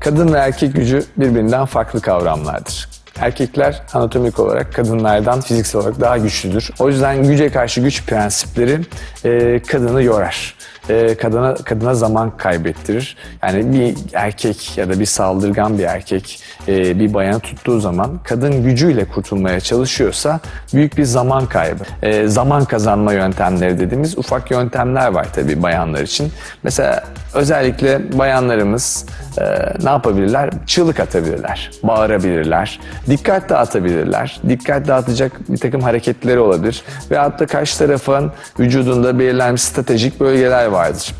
Kadın ve erkek gücü birbirinden farklı kavramlardır. Erkekler anatomik olarak kadınlardan fiziksel olarak daha güçlüdür. O yüzden güce karşı güç prensipleri e, kadını yorar. E, kadına kadına zaman kaybettirir. Yani bir erkek ya da bir saldırgan bir erkek e, bir bayanı tuttuğu zaman kadın gücüyle kurtulmaya çalışıyorsa büyük bir zaman kaybı. E, zaman kazanma yöntemleri dediğimiz ufak yöntemler var tabii bayanlar için. Mesela özellikle bayanlarımız e, ne yapabilirler? Çığlık atabilirler, bağırabilirler, dikkat dağıtabilirler. Dikkat dağıtacak bir takım hareketleri olabilir. Veyahut da karşı tarafın vücudunda belirlenmiş stratejik bölgeler cards.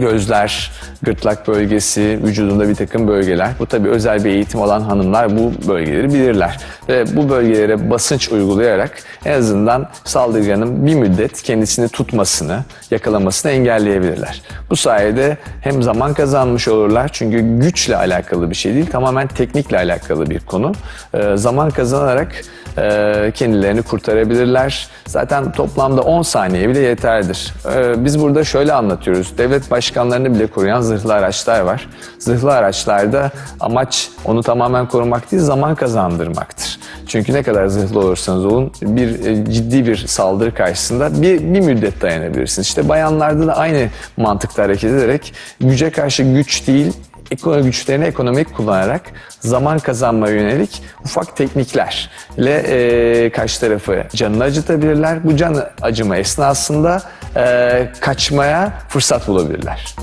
Gözler, gırtlak bölgesi, vücudunda bir takım bölgeler. Bu tabii özel bir eğitim alan hanımlar bu bölgeleri bilirler. Ve bu bölgelere basınç uygulayarak en azından saldırganın bir müddet kendisini tutmasını, yakalamasını engelleyebilirler. Bu sayede hem zaman kazanmış olurlar çünkü güçle alakalı bir şey değil, tamamen teknikle alakalı bir konu. Ee, zaman kazanarak e, kendilerini kurtarabilirler. Zaten toplamda 10 saniye bile yeterlidir. Ee, Biz burada şöyle anlatıyoruz. Devlet başkanlarını bile koruyan zırhlı araçlar var. Zırhlı araçlarda amaç onu tamamen korumak değil, zaman kazandırmaktır. Çünkü ne kadar zırhlı olursanız olun bir e, ciddi bir saldırı karşısında bir, bir müddet dayanabilirsiniz. İşte bayanlarda da aynı mantıkta hareket ederek güce karşı güç değil, ekonomi güçlerini ekonomik kullanarak zaman kazanmaya yönelik ufak tekniklerle e, karşı tarafı canını acıtabilirler. Bu can acıma esnasında kaçmaya fırsat bulabilirler.